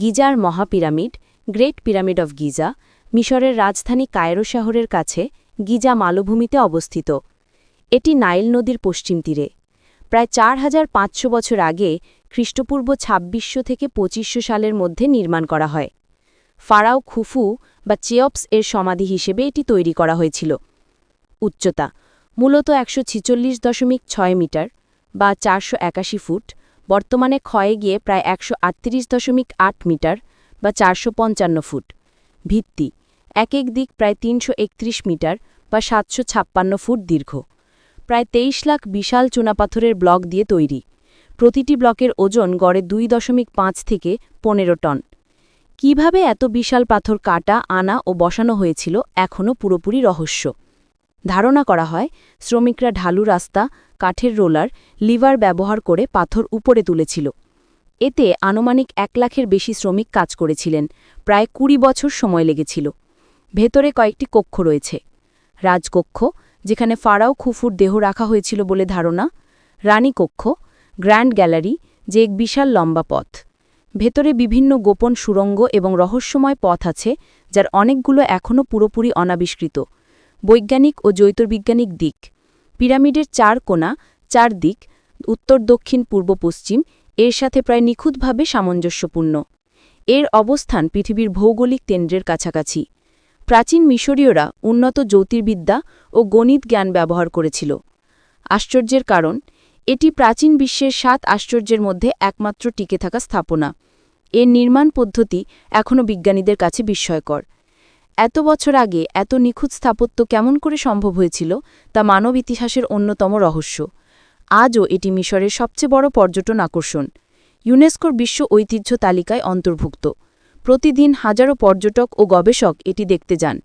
Geyser মহাপিরামিড, great pyramid of Giza, মিশরের রাজধানী কায়রো শহরের কাছে গিজা মালভূমিতে অবস্থিত। এটি নাইল নদীর পশ্চিম তীরে। প্রায় চার হাজার পাঁচশো বছর আগে খ্রিস্টপূর্ব ছাব্বিশশো থেকে পঁচিশশো সালের মধ্যে নির্মাণ করা হয়। ফারাও খুফু বা চেয়পস এর সমাধি হিসেবে এটি তৈরি করা হয়েছিল। উচ্চতা, মূলত একশো দশমিক ছয় মিটার বা চারশো একাশি ফুট বর্তমানে ক্ষয়ে গিয়ে প্রায় একশো আটত্রিশ দশমিক আট মিটার বা চারশো পঞ্চান্ন ফুট। ভিত্তি, এক এক দিক প্রায় তিনশো একত্রিশ মিটার বা সাতশো ছাপ্পান্ন ফুট দীর্ঘ। প্রায় তেইশ লাখ বিশাল চুনাপাথরের ব্লক দিয়ে তৈরি। প্রতিটি ব্লকের ওজন গড়ে দুই দশমিক পাঁচ থেকে পনেরো টন। কীভাবে এত বিশাল পাথর কাটা, আনা ও বসানো হয়েছিল এখনও পুরোপুরি রহস্য। ধারণা করা হয়, শ্রমিকরা ঢালু রাস্তা, কাঠের রোলার, লিভার ব্যবহার করে পাথর উপরে তুলেছিল। এতে আনুমানিক এক লাখের বেশি শ্রমিক কাজ করেছিলেন, প্রায় কুড়ি বছর সময় লেগেছিল। ভেতরে কয়েকটি কক্ষ রয়েছে। রাজকক্ষ, যেখানে ফারাও খুফুর দেহ রাখা হয়েছিল বলে ধারণা রানী কক্ষ গ্র্যান্ড গ্যালারি, যে এক বিশাল লম্বা পথ। ভেতরে বিভিন্ন গোপন সুড়ঙ্গ এবং রহস্যময় পথ আছে, যার অনেকগুলো এখনও পুরোপুরি অনাবিষ্কৃত। বৈজ্ঞানিক ও জ্যোতির্বিজ্ঞানিক দিক। পিরামিডের চার কোণা, চার দিক, উত্তর, দক্ষিণ, পূর্ব, পশ্চিম, এর সাথে প্রায় নিখুঁতভাবে সামঞ্জস্যপূর্ণ। এর অবস্থান পৃথিবীর ভৌগোলিক কেন্দ্রের কাছাকাছি। প্রাচীন মিশরীয়রা উন্নত জ্যোতির্বিদ্যা ও গণিত জ্ঞান ব্যবহার করেছিল। আশ্চর্যের কারণ, এটি প্রাচীন বিশ্বের সাত আশ্চর্যের মধ্যে একমাত্র টিকে থাকা স্থাপনা। এর নির্মাণ পদ্ধতি এখনও বিজ্ঞানীদের কাছে বিস্ময়কর। এত বছর আগে এত নিখুঁত স্থাপত্য কেমন করে সম্ভব হয়েছিল তা মানব ইতিহাসের অন্যতম রহস্য। আজও এটি মিশরের সবচেয়ে বড় পর্যটন আকর্ষণ। ইউনেস্কোর বিশ্ব ঐতিহ্য তালিকায় অন্তর্ভুক্ত। প্রতিদিন হাজারো পর্যটক ও গবেষক এটি দেখতে যান।